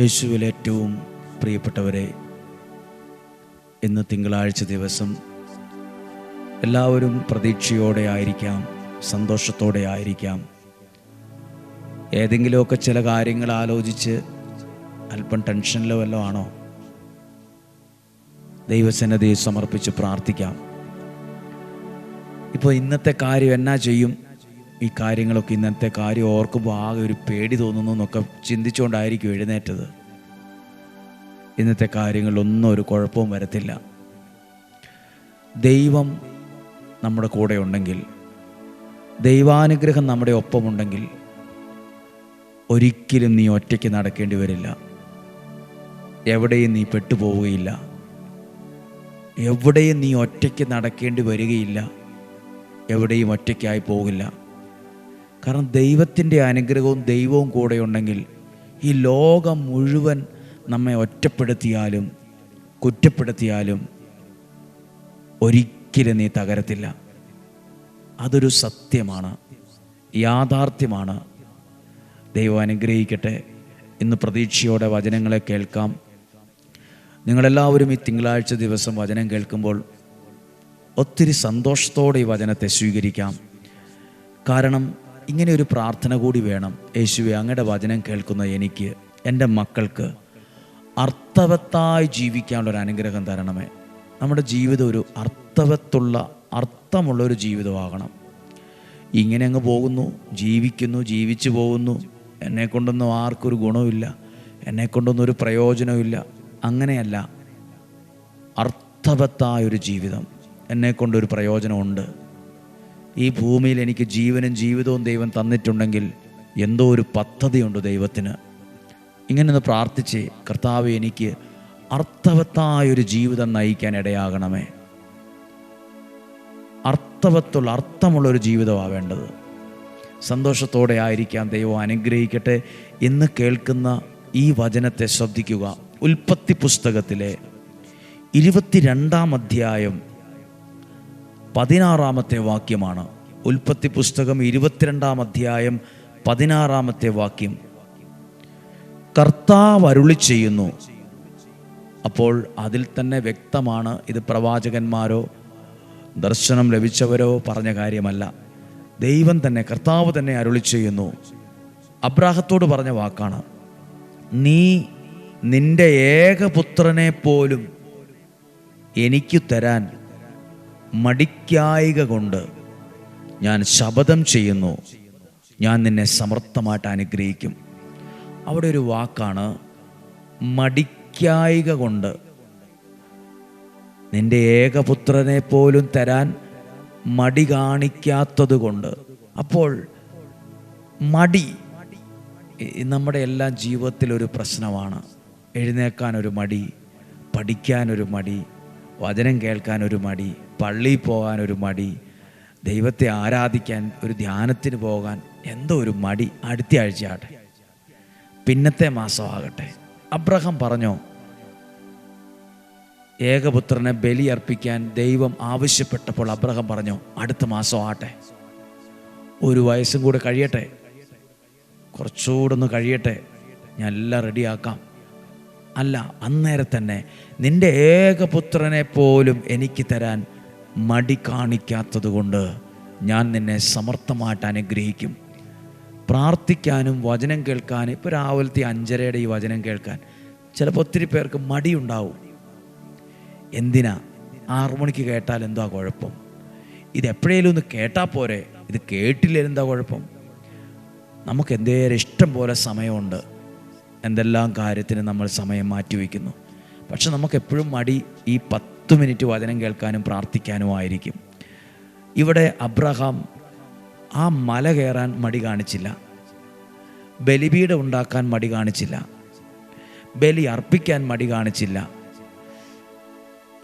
യേശുവിൽ ഏറ്റവും പ്രിയപ്പെട്ടവരെ ഇന്ന് തിങ്കളാഴ്ച ദിവസം എല്ലാവരും പ്രതീക്ഷയോടെ ആയിരിക്കാം സന്തോഷത്തോടെ ആയിരിക്കാം. ഏതെങ്കിലുമൊക്കെ ചില കാര്യങ്ങൾ ആലോചിച്ച് അല്പം ടെൻഷനിലോ വല്ലോ ആണോ? ദൈവസന്നതി സമർപ്പിച്ച് പ്രാർത്ഥിക്കാം. ഇപ്പോൾ ഇന്നത്തെ കാര്യം എന്നാ ചെയ്യും? ഈ കാര്യങ്ങളൊക്കെ ഇന്നത്തെ കാര്യം ഓർക്കുമ്പോൾ ആകെ ഒരു പേടി തോന്നുന്നു എന്നൊക്കെ ചിന്തിച്ചുകൊണ്ടായിരിക്കും എഴുന്നേറ്റത്. ഇന്നത്തെ കാര്യങ്ങളിലൊന്നും ഒരു കുഴപ്പവും വരത്തില്ല. ദൈവം നമ്മുടെ കൂടെ ഉണ്ടെങ്കിൽ ദൈവാനുഗ്രഹം നമ്മുടെ ഒപ്പമുണ്ടെങ്കിൽ ഒരിക്കലും നീ ഒറ്റയ്ക്ക് നടക്കേണ്ടി വരില്ല. എവിടെയും നീ പെട്ടുപോവുകയില്ല. എവിടെയും നീ ഒറ്റയ്ക്ക് നടക്കേണ്ടി വരികയില്ല. എവിടെയും ഒറ്റയ്ക്കായി പോകില്ല. കാരണം ദൈവത്തിന്റെ അനുഗ്രഹവും ദൈവവും കൂടെ ഉണ്ടെങ്കിൽ ഈ ലോകം മുഴുവൻ നമ്മെ ഒറ്റപ്പെടുത്തിയാലും കുറ്റപ്പെടുത്തിയാലും ഒരിക്കലും നീ തകരത്തില്ല. അതൊരു സത്യമാണ് യാഥാർത്ഥ്യമാണ്. ദൈവം അനുഗ്രഹിക്കട്ടെ. ഇന്ന് പ്രതീക്ഷയോടെ വചനങ്ങളെ കേൾക്കാം. നിങ്ങളെല്ലാവരും ഈ തിങ്കളാഴ്ച ദിവസം വചനം കേൾക്കുമ്പോൾ ഒത്തിരി സന്തോഷത്തോടെ ഈ വചനത്തെ സ്വീകരിക്കാം. കാരണം ഇങ്ങനെ ഒരു പ്രാർത്ഥന കൂടി വേണം. യേശുവെ അങ്ങയുടെ വചനം കേൾക്കുന്ന എനിക്ക് എന്റെ മക്കൾക്ക് അർത്ഥവത്തായി ജീവിക്കാനുള്ള ഒരു അനുഗ്രഹം തരണമേ. നമ്മുടെ ജീവിതം ഒരു അർത്ഥവത്തുള്ള അർത്ഥമുള്ള ഒരു ജീവിതമാകണം. ഇങ്ങനെ അങ്ങ് പോകുന്നു ജീവിക്കുന്നു ജീവിച്ചു പോകുന്നു. എന്നെ കൊണ്ടൊന്നും ആർക്കൊരു ഗുണമില്ല എന്നെ കൊണ്ടൊന്നും ഒരു പ്രയോജനമില്ല അങ്ങനെയല്ല അർത്ഥവത്തായൊരു ജീവിതം. എന്നെ കൊണ്ടൊരു പ്രയോജനമുണ്ട്. ഈ ഭൂമിയിൽ എനിക്ക് ജീവനും ജീവിതവും ദൈവം തന്നിട്ടുണ്ടെങ്കിൽ എന്തോ ഒരു പദ്ധതിയുണ്ട് ദൈവത്തിന്. ഇങ്ങനെ ഒന്ന് പ്രാർത്ഥിച്ച് കർത്താവ് എനിക്ക് അർത്ഥവത്തായൊരു ജീവിതം നയിക്കാൻ ഇടയാകണമേ. അർത്ഥവത്തുള്ള അർത്ഥമുള്ളൊരു ജീവിതമാണ് വേണ്ടത്. സന്തോഷത്തോടെ ആയിരിക്കാൻ ദൈവം അനുഗ്രഹിക്കട്ടെ എന്ന് കേൾക്കുന്ന ഈ വചനത്തെ ശ്രദ്ധിക്കുക. ഉൽപ്പത്തി പുസ്തകത്തിലെ ഇരുപത്തിരണ്ടാം അധ്യായം പതിനാറാമത്തെ വാക്യമാണ്. ഉൽപ്പത്തി പുസ്തകം ഇരുപത്തിരണ്ടാം അധ്യായം പതിനാറാമത്തെ വാക്യം. കർത്താവ് അരുളി ചെയ്യുന്നു. അപ്പോൾ അതിൽ തന്നെ വ്യക്തമാണ് ഇത് പ്രവാചകന്മാരോ ദർശനം ലഭിച്ചവരോ പറഞ്ഞ കാര്യമല്ല. ദൈവം തന്നെ കർത്താവ് തന്നെ അരുളി ചെയ്യുന്നു. അബ്രാഹത്തോട് പറഞ്ഞ വാക്കാണ് നീ നിന്റെ ഏകപുത്രനെ പോലും എനിക്ക് തരാൻ മടിക്കായിക കൊണ്ട് ഞാൻ ശപഥം ചെയ്യുന്നു. ഞാൻ നിന്നെ സമർത്ഥമായിട്ട് അനുഗ്രഹിക്കും. അവിടെ ഒരു വാക്കാണ് മടിക്കായിക കൊണ്ട്. നിന്റെ ഏകപുത്രനെ പോലും തരാൻ മടി കാണിക്കാത്തത് കൊണ്ട്. അപ്പോൾ മടി നമ്മുടെ എല്ലാ ജീവിതത്തിലൊരു പ്രശ്നമാണ്. എഴുന്നേക്കാൻ ഒരു മടി പഠിക്കാനൊരു മടി വചനം കേൾക്കാൻ ഒരു മടി പള്ളിയിൽ പോകാൻ ഒരു മടി ദൈവത്തെ ആരാധിക്കാൻ ഒരു ധ്യാനത്തിന് പോകാൻ എന്തോ ഒരു മടി അടുത്ത ആഴ്ചയാട്ടെ പിന്നത്തെ മാസമാകട്ടെ. അബ്രഹാം പറഞ്ഞോ ഏകപുത്രനെ ബലി അർപ്പിക്കാൻ ദൈവം ആവശ്യപ്പെട്ടപ്പോൾ അബ്രഹാം പറഞ്ഞു അടുത്ത മാസം ആട്ടെ ഒരു വയസ്സും കൂടെ കഴിയട്ടെ. കുറച്ചുകൂടെ ഒന്ന് കഴിയട്ടെ. ഞാൻ എല്ലാം റെഡിയാക്കാം അല്ല അന്നേരം തന്നെ നിന്റെ ഏകപുത്രനെ പോലും എനിക്ക് തരാൻ മടി കാണിക്കാത്തത് കൊണ്ട് ഞാൻ നിന്നെ സമർത്ഥമായിട്ട് അനുഗ്രഹിക്കും. പ്രാർത്ഥിക്കാനും വചനം കേൾക്കാനും ഇപ്പോൾ രാവിലത്തെ അഞ്ചരയുടെ ഈ വചനം കേൾക്കാൻ ചിലപ്പോൾ ഒത്തിരി പേർക്ക് മടിയുണ്ടാവും. എന്തിനാ? ആറു മണിക്ക് കേട്ടാൽ എന്താ കുഴപ്പം? ഇത് എപ്പോഴേലും ഒന്ന് കേട്ടാൽ പോരെ? ഇത് കേട്ടില്ലേ എന്താ കുഴപ്പം? നമുക്ക് എന്തേലും ഇഷ്ടം പോലെ സമയമുണ്ട്. എന്തെല്ലാം കാര്യത്തിന് നമ്മൾ സമയം മാറ്റിവെക്കുന്നു പക്ഷെ നമുക്ക് എപ്പോഴും മടി ഈ പത്ത് മിനിറ്റ് വചനം കേൾക്കാനും പ്രാർത്ഥിക്കാനും ആയിരിക്കും. ഇവിടെ അബ്രഹാം ആ മല കയറാൻ മടി കാണിച്ചില്ല. ബലിപീഠം ഉണ്ടാക്കാൻ മടി കാണിച്ചില്ല. ബലി അർപ്പിക്കാൻ മടി കാണിച്ചില്ല.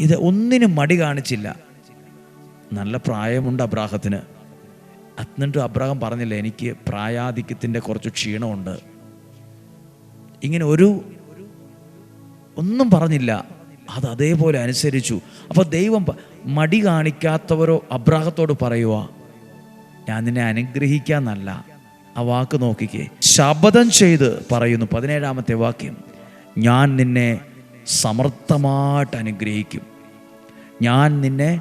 ഇത് ഒന്നിനും മടി കാണിച്ചില്ല. നല്ല പ്രായമുണ്ട് അബ്രാഹത്തിന്. എന്നിട്ടും അബ്രാഹം പറഞ്ഞില്ല എനിക്ക് പ്രായാധിക്യത്തിന്റെ കുറച്ച് ക്ഷീണമുണ്ട്. ഇങ്ങനെ ഒരു ഒന്നും പറഞ്ഞില്ല. അത് അതേപോലെ അനുസരിച്ചു. അപ്പോൾ ദൈവം മടി കാണിക്കാത്തവരോ അബ്രാഹത്തോട് പറയുക ഞാൻ നിന്നെ അനുഗ്രഹിക്കാന്നല്ല. ആ വാക്ക് നോക്കിക്കേ. ശപഥം ചെയ്ത് പറയുന്നു പതിനേഴാമത്തെ വാക്യം. ഞാൻ നിന്നെ സമർത്ഥമായിട്ട് അനുഗ്രഹിക്കും. ഞാൻ നിന്നെ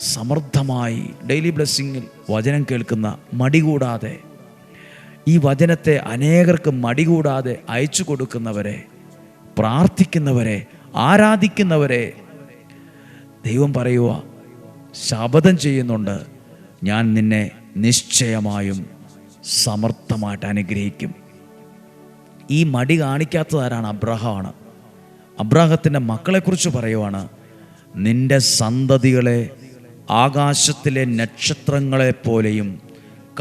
സമർത്ഥമായി. ഡെയിലി ബ്ലെസ്സിങ്ങിൽ വചനം കേൾക്കുന്ന മടി കൂടാതെ ഈ വചനത്തെ അനേകർക്ക് മടി കൂടാതെ അയച്ചു കൊടുക്കുന്നവരെ പ്രാർത്ഥിക്കുന്നവരെ ആരാധിക്കുന്നവരെ ദൈവം പറയുക ശപഥം ചെയ്യുന്നുണ്ട്. ഞാൻ നിന്നെ നിശ്ചയമായും സമർത്ഥമായിട്ട് അനുഗ്രഹിക്കും. ഈ മടി കാണിക്കാത്തതാരാണ് അബ്രഹമാണ്. അബ്രാഹത്തിന്റെ മക്കളെക്കുറിച്ച് പറയുവാണ് നിന്റെ സന്തതികളെ ആകാശത്തിലെ നക്ഷത്രങ്ങളെ പോലെയും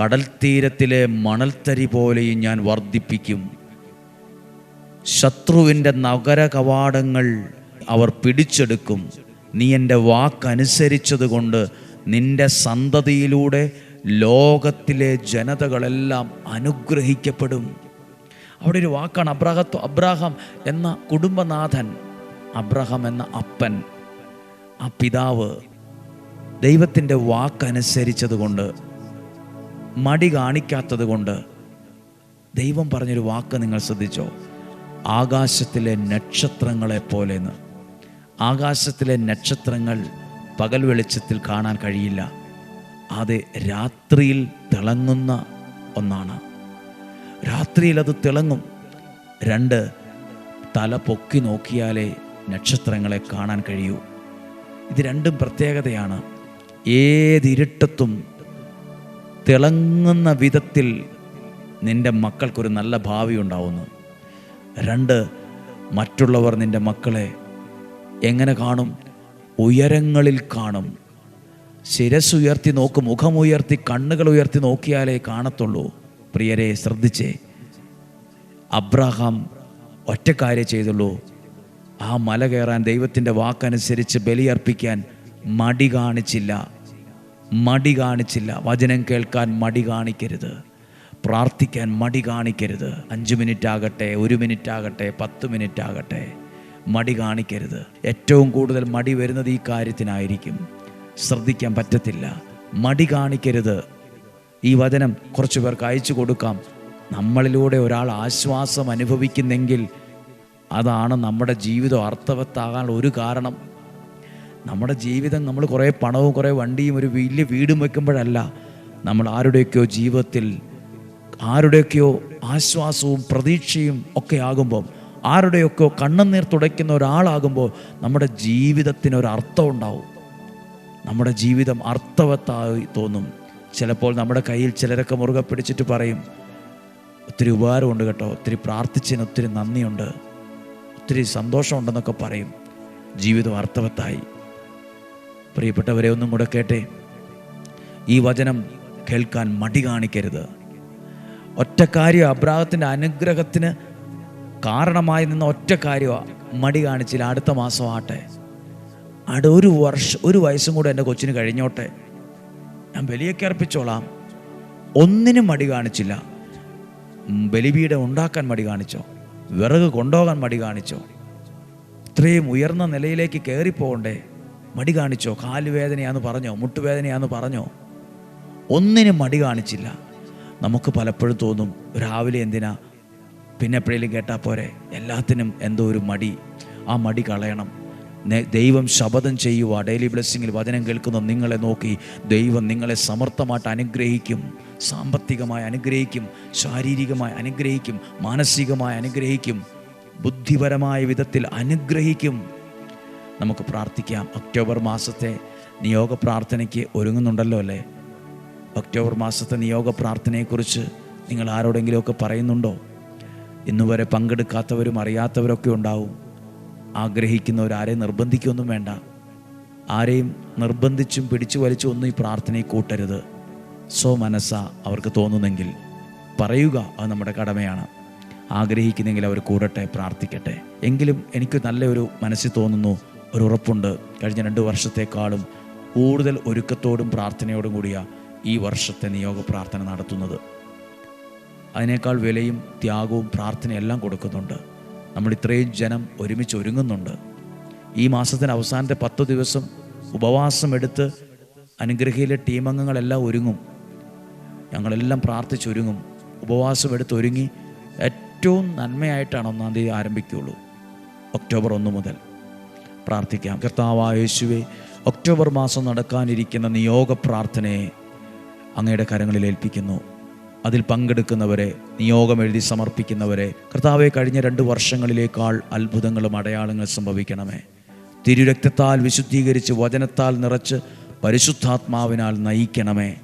കടൽ തീരത്തിലെ മണൽത്തരി പോലെയും ഞാൻ വർദ്ധിപ്പിക്കും. ശത്രുവിന്റെ നഗര കവാടങ്ങൾ അവർ പിടിച്ചെടുക്കും. നീ എന്റെ വാക്കനുസരിച്ചതുകൊണ്ട് നിന്റെ സന്തതിയിലൂടെ ലോകത്തിലെ ജനതകളെല്ലാം അനുഗ്രഹിക്കപ്പെടും. അവിടെ ഒരു വാക്കാണ് അബ്രാഹത്വ അബ്രാഹാം എന്ന കുടുംബനാഥൻ അബ്രഹാം എന്ന അപ്പൻ ആ പിതാവ് ദൈവത്തിന്റെ വാക്കനുസരിച്ചതുകൊണ്ട് മടി കാണിക്കാത്തത് കൊണ്ട് ദൈവം പറഞ്ഞൊരു വാക്ക് നിങ്ങൾ ശ്രദ്ധിച്ചോ? ആകാശത്തിലെ നക്ഷത്രങ്ങളെ പോലെന്ന്. ആകാശത്തിലെ നക്ഷത്രങ്ങൾ പകൽ വെളിച്ചത്തിൽ കാണാൻ കഴിയില്ല. അത് രാത്രിയിൽ തിളങ്ങുന്ന ഒന്നാണ്. രാത്രിയിൽ അത് തിളങ്ങും. രണ്ട് തല പൊക്കി നോക്കിയാലേ നക്ഷത്രങ്ങളെ കാണാൻ കഴിയൂ. ഇത് രണ്ടും പ്രത്യേകതയാണ്. ഏതിരുട്ടത്തും തിളങ്ങുന്ന വിധത്തിൽ നിന്റെ മക്കൾക്കൊരു നല്ല ഭാവി ഉണ്ടാവുന്നു. രണ്ട് മറ്റുള്ളവർ നിന്റെ മക്കളെ എങ്ങനെ കാണും? ഉയരങ്ങളിൽ കാണും. ശിരസുയർത്തി നോക്കും മുഖമുയർത്തി കണ്ണുകൾ ഉയർത്തി നോക്കിയാലേ കാണത്തുള്ളൂ. പ്രിയരെ ശ്രദ്ധിച്ചേ. അബ്രഹാം ഒറ്റക്കാരെ ചെയ്തുള്ളൂ. ആ മല കയറാൻ ദൈവത്തിന്റെ വാക്കനുസരിച്ച് ബലിയർപ്പിക്കാൻ മടി കാണിച്ചില്ല. മടി കാണിച്ചില്ല. വചനം കേൾക്കാൻ മടി കാണിക്കരുത്. പ്രാർത്ഥിക്കാൻ മടി കാണിക്കരുത്. അഞ്ച് മിനിറ്റ് ആകട്ടെ ഒരു മിനിറ്റ് ആകട്ടെ പത്ത് മിനിറ്റ് ആകട്ടെ മടി കാണിക്കരുത്. ഏറ്റവും കൂടുതൽ മടി വരുന്നത് ഈ കാര്യത്തിനായിരിക്കും. ശ്രദ്ധിക്കാൻ പറ്റത്തില്ല. മടി കാണിക്കരുത്. ഈ വചനം കുറച്ചു പേർക്ക് അയച്ചു കൊടുക്കാം. നമ്മളിലൂടെ ഒരാൾ ആശ്വാസം അനുഭവിക്കുന്നെങ്കിൽ അതാണ് നമ്മുടെ ജീവിതം അർത്ഥവത്താകാനുള്ള ഒരു കാരണം. നമ്മുടെ ജീവിതം നമ്മൾ കുറേ പണവും കുറേ വണ്ടിയും ഒരു വലിയ വീടും വെക്കുമ്പോഴല്ല നമ്മൾ ആരുടെയൊക്കെയോ ജീവിതത്തിൽ ആരുടെയൊക്കെയോ ആശ്വാസവും പ്രതീക്ഷയും ഒക്കെ ആകുമ്പോൾ ആരുടെയൊക്കെയോ കണ്ണുനീർ തുടയ്ക്കുന്ന ഒരാളാകുമ്പോൾ നമ്മുടെ ജീവിതത്തിന് ഒരു അർത്ഥം ഉണ്ടാവും. നമ്മുടെ ജീവിതം അർത്ഥവത്തായി തോന്നും. ചിലപ്പോൾ നമ്മുടെ കയ്യിൽ ചിലരൊക്കെ മുറുകെ പിടിച്ചിട്ട് പറയും ഒത്തിരി ഉപകാരമുണ്ട് കേട്ടോ ഒത്തിരി പ്രാർത്ഥിച്ചതിന് ഒത്തിരി നന്ദിയുണ്ട് ഒത്തിരി സന്തോഷമുണ്ടെന്നൊക്കെ പറയും. ജീവിതം അർത്ഥവത്തായി. പ്രിയപ്പെട്ടവരെ ഒന്നും കൂടെ കേട്ടെ? ഈ വചനം കേൾക്കാൻ മടി കാണിക്കരുത്. ഒറ്റ കാര്യം അബ്രാഹത്തിന്റെ അനുഗ്രഹത്തിന് കാരണമായി നിന്ന ഒറ്റ കാര്യമാണ് മടി കാണിച്ചില്ല. അടുത്ത മാസം ആട്ടെ അടു ഒരു വർഷം ഒരു വയസ്സും കൂടെ എന്റെ കൊച്ചിന് കഴിഞ്ഞോട്ടെ. ഞാൻ ബലിയൊക്കെ അർപ്പിച്ചോളാം. ഒന്നിനും മടി കാണിച്ചില്ല. ബലിപീഠം ഉണ്ടാക്കാൻ മടി കാണിച്ചോ? വിറക് കൊണ്ടുപോകാൻ മടി കാണിച്ചോ? ഇത്രയും ഉയർന്ന നിലയിലേക്ക് കയറിപ്പോകണ്ടേ? മടി കാണിച്ചോ? കാലുവേദനയാന്ന് പറഞ്ഞോ? മുട്ടുവേദനയാന്ന് പറഞ്ഞോ? ഒന്നിനും മടി കാണിച്ചില്ല. നമുക്ക് പലപ്പോഴും തോന്നും രാവിലെ എന്തിനാ? പിന്നെ എപ്പോഴേലും കേട്ടാൽ പോരെ? എല്ലാത്തിനും എന്തോ ഒരു മടി. ആ മടി കളയണം. ദൈവം ശപഥം ചെയ്യുക ഡെയിലി ബ്ലെസ്സിങ്ങിൽ വചനം കേൾക്കുന്ന നിങ്ങളെ നോക്കി ദൈവം നിങ്ങളെ സമർത്ഥമായിട്ട് അനുഗ്രഹിക്കും. സാമ്പത്തികമായി അനുഗ്രഹിക്കും. ശാരീരികമായി അനുഗ്രഹിക്കും. മാനസികമായി അനുഗ്രഹിക്കും. ബുദ്ധിപരമായ വിധത്തിൽ അനുഗ്രഹിക്കും. നമുക്ക് പ്രാർത്ഥിക്കാം. ഒക്ടോബർ മാസത്തെ നിയോഗ പ്രാർത്ഥനയ്ക്ക് ഒരുങ്ങുന്നുണ്ടല്ലോ അല്ലേ? ഒക്ടോബർ മാസത്തെ നിയോഗ പ്രാർത്ഥനയെക്കുറിച്ച് നിങ്ങൾ ആരോടെങ്കിലുമൊക്കെ പറയുന്നുണ്ടോ? ഇന്നുവരെ പങ്കെടുക്കാത്തവരും അറിയാത്തവരൊക്കെ ഉണ്ടാവും. ആഗ്രഹിക്കുന്നവരാരെ നിർബന്ധിക്കൊന്നും വേണ്ട. ആരെയും നിർബന്ധിച്ചും പിടിച്ചു വലിച്ചും ഒന്നും ഈ പ്രാർത്ഥനയിൽ കൂട്ടരുത്. സോ മനസ്സ അവർക്ക് തോന്നുന്നെങ്കിൽ പറയുക അത് നമ്മുടെ കടമയാണ്. ആഗ്രഹിക്കുന്നെങ്കിൽ അവർ കൂടട്ടെ പ്രാർത്ഥിക്കട്ടെ. എങ്കിലും എനിക്ക് നല്ലൊരു മനസ്സിൽ തോന്നുന്നു ഒരു ഉറപ്പുണ്ട്. കഴിഞ്ഞ രണ്ട് വർഷത്തെക്കാളും കൂടുതൽ ഒരുക്കത്തോടും പ്രാർത്ഥനയോടും കൂടിയ ഈ വർഷത്തെ നിയോഗ പ്രാർത്ഥന നടത്തുന്നത്. അതിനേക്കാൾ വിലയും ത്യാഗവും പ്രാർത്ഥനയെല്ലാം കൊടുക്കുന്നുണ്ട്. നമ്മൾ ഇത്രയും ജനം ഒരുമിച്ച് ഒരുങ്ങുന്നുണ്ട്. ഈ മാസത്തിന് അവസാനത്തെ പത്ത് ദിവസം ഉപവാസം എടുത്ത് അനുഗ്രഹയിലെ ടീമംഗങ്ങളെല്ലാം ഒരുങ്ങും. ഞങ്ങളെല്ലാം പ്രാർത്ഥിച്ചൊരുങ്ങും. ഉപവാസം എടുത്ത് ഒരുങ്ങി ഏറ്റവും നന്മയായിട്ടാണ് ഒന്നാം തീയതി ആരംഭിക്കുകയുള്ളൂ. ഒക്ടോബർ ഒന്ന് മുതൽ. പ്രാർത്ഥിക്കാം. കർത്താവായ യേശുവെ ഒക്ടോബർ മാസം നടക്കാനിരിക്കുന്ന നിയോഗ പ്രാർത്ഥനയെ അങ്ങയുടെ കരങ്ങളിൽ ഏൽപ്പിക്കുന്നു. അതിൽ പങ്കെടുക്കുന്നവരെ നിയോഗം എഴുതി സമർപ്പിക്കുന്നവരെ കർത്താവെ കഴിഞ്ഞ രണ്ട് വർഷങ്ങളിലേക്കാൾ അത്ഭുതങ്ങളും അടയാളങ്ങളും സംഭവിക്കണമേ. തിരുരക്തത്താൽ വിശുദ്ധീകരിച്ച് വചനത്താൽ നിറച്ച് പരിശുദ്ധാത്മാവിനാൽ നയിക്കണമേ.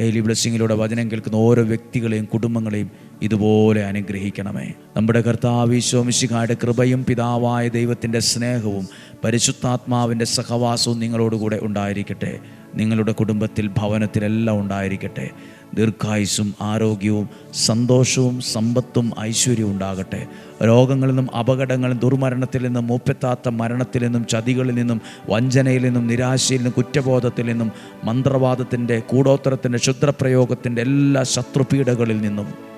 ഡെയിലി ബ്ലെസ്സിങ്ങിലൂടെ വചനം കേൾക്കുന്ന ഓരോ വ്യക്തികളെയും കുടുംബങ്ങളെയും ഇതുപോലെ അനുഗ്രഹിക്കണമേ. നമ്മുടെ കർത്താവ് ഈശോമിശിഹായുടെ കൃപയും പിതാവായ ദൈവത്തിന്റെ സ്നേഹവും പരിശുദ്ധാത്മാവിന്റെ സഹവാസവും നിങ്ങളോടുകൂടെ ഉണ്ടായിരിക്കട്ടെ. നിങ്ങളുടെ കുടുംബത്തിൽ ഭവനത്തിലെല്ലാം ഉണ്ടായിരിക്കട്ടെ. ദീർഘായുസും ആരോഗ്യവും സന്തോഷവും സമ്പത്തും ഐശ്വര്യവും ഉണ്ടാകട്ടെ. രോഗങ്ങളിൽ നിന്നും അപകടങ്ങളിൽ ദുർമരണത്തിൽ നിന്നും മൂപ്പെത്താത്ത മരണത്തിൽ നിന്നും ചതികളിൽ നിന്നും വഞ്ചനയിൽ നിന്നും നിരാശയിൽ നിന്നും കുറ്റബോധത്തിൽ നിന്നും മന്ത്രവാദത്തിന്റെ കൂടോത്തരത്തിന്റെ ക്ഷുദ്രപ്രയോഗത്തിന്റെ എല്ലാ ശത്രുപീഠകളിൽ നിന്നും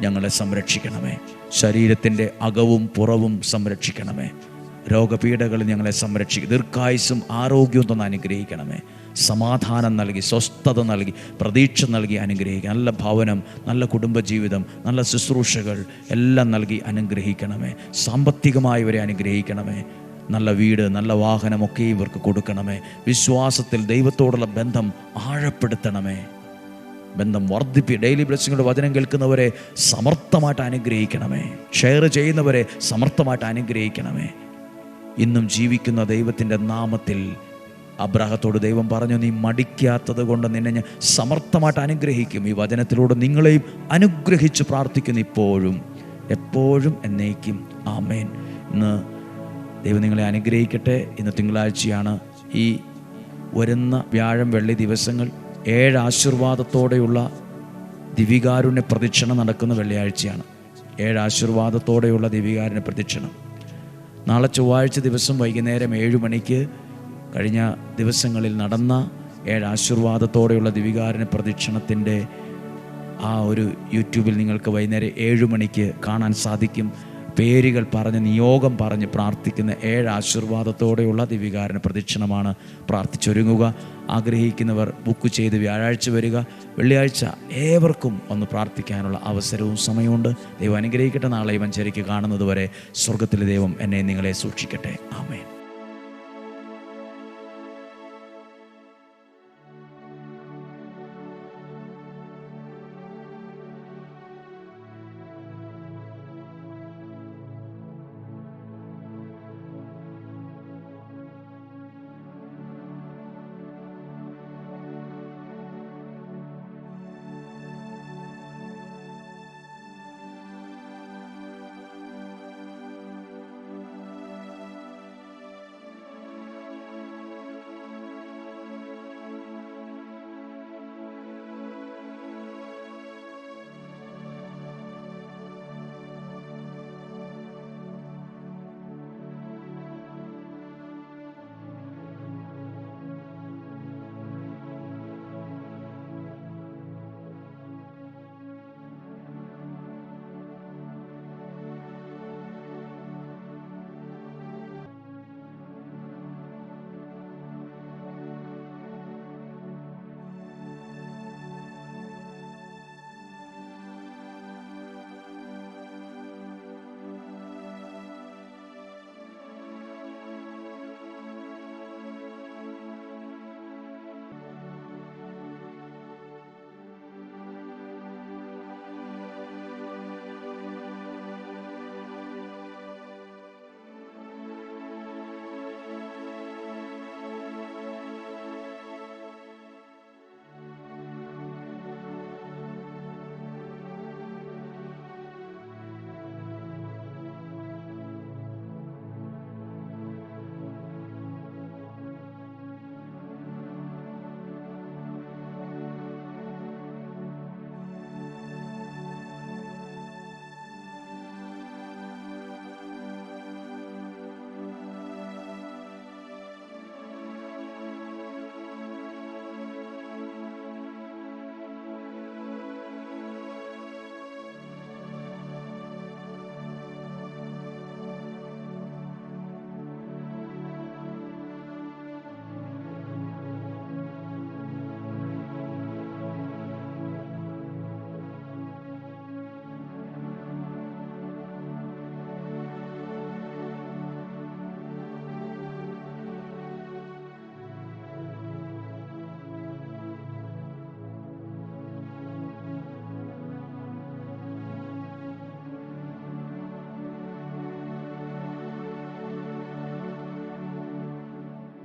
ഞങ്ങളെ സംരക്ഷിക്കണമേ. ശരീരത്തിന്റെ അകവും പുറവും സംരക്ഷിക്കണമേ. രോഗപീഠകൾ ഞങ്ങളെ സംരക്ഷിക്കും ദീർഘായുസും ആരോഗ്യവും തന്നെ അനുഗ്രഹിക്കണമേ. സമാധാനം നൽകി സ്വസ്ഥത നൽകി പ്രതീക്ഷ നൽകി അനുഗ്രഹിക്കുക നല്ല ഭവനം നല്ല കുടുംബജീവിതം നല്ല ശുശ്രൂഷകൾ എല്ലാം നൽകി അനുഗ്രഹിക്കണമേ. സാമ്പത്തികമായി ഇവരെ അനുഗ്രഹിക്കണമേ. നല്ല വീട് നല്ല വാഹനമൊക്കെ ഇവർക്ക് കൊടുക്കണമേ. വിശ്വാസത്തിൽ ദൈവത്തോടുള്ള ബന്ധം ആഴപ്പെടുത്തണമേ. ബന്ധം വർദ്ധിപ്പി. ഡെയിലി ബ്ലെസ്സിങ്ങളുടെ വചനം കേൾക്കുന്നവരെ സമർത്ഥമായിട്ട് അനുഗ്രഹിക്കണമേ. ഷെയർ ചെയ്യുന്നവരെ സമർത്ഥമായിട്ട് അനുഗ്രഹിക്കണമേ. ഇന്നും ജീവിക്കുന്ന ദൈവത്തിന്റെ നാമത്തിൽ അബ്രാഹത്തോട് ദൈവം പറഞ്ഞു നീ മടിക്കാത്തത് കൊണ്ട് നിന്നെ ഞാൻ സമർത്ഥമായിട്ട് അനുഗ്രഹിക്കും. ഈ വചനത്തിലൂടെ നിങ്ങളെയും അനുഗ്രഹിച്ച് പ്രാർത്ഥിക്കുന്നു ഇപ്പോഴും. എപ്പോഴും എന്നേക്കും. ആമേൻ. ഇന്ന് ദൈവം നിങ്ങളെ അനുഗ്രഹിക്കട്ടെ. ഇന്ന് തിങ്കളാഴ്ചയാണ് ഈ വരുന്ന വ്യാഴം വെള്ളി ദിവസങ്ങൾ. ഏഴ് ആശീർവാദത്തോടെയുള്ള ദിവികാരുണ്യ പ്രദക്ഷിണം നടക്കുന്ന വെള്ളിയാഴ്ചയാണ്. ഏഴ് ആശീർവാദത്തോടെയുള്ള ദിവികാരുണ്യ പ്രദക്ഷിണം. നാളെ ചൊവ്വാഴ്ച ദിവസം വൈകുന്നേരം ഏഴ് മണിക്ക് കഴിഞ്ഞ ദിവസങ്ങളിൽ നടന്ന ഏഴ് ആശീർവാദത്തോടെയുള്ള ദിവികാരുണ്യ പ്രദക്ഷിണത്തിന്റെ ആ ഒരു യൂട്യൂബിൽ നിങ്ങൾക്ക് വൈകുന്നേരം ഏഴ് മണിക്ക് കാണാൻ സാധിക്കും. പേരുകൾ പറഞ്ഞ് നിയോഗം പറഞ്ഞ് പ്രാർത്ഥിക്കുന്ന ഏഴ് ആശീർവാദത്തോടെയുള്ള ദിവികാരന പ്രദക്ഷിണമാണ് പ്രാർത്ഥിച്ചൊരുങ്ങുക. ആഗ്രഹിക്കുന്നവർ ബുക്ക് ചെയ്ത് വ്യാഴാഴ്ച വരിക. വെള്ളിയാഴ്ച ഏവർക്കും ഒന്ന് പ്രാർത്ഥിക്കാനുള്ള അവസരവും സമയമുണ്ട്. ദൈവം അനുഗ്രഹിക്കട്ടെ. നാളെ മഞ്ചേരിക്ക് കാണുന്നതുവരെ സ്വർഗത്തിലെ ദൈവം എന്നെ നിങ്ങളെ സൂക്ഷിക്കട്ടെ. ആമേൻ.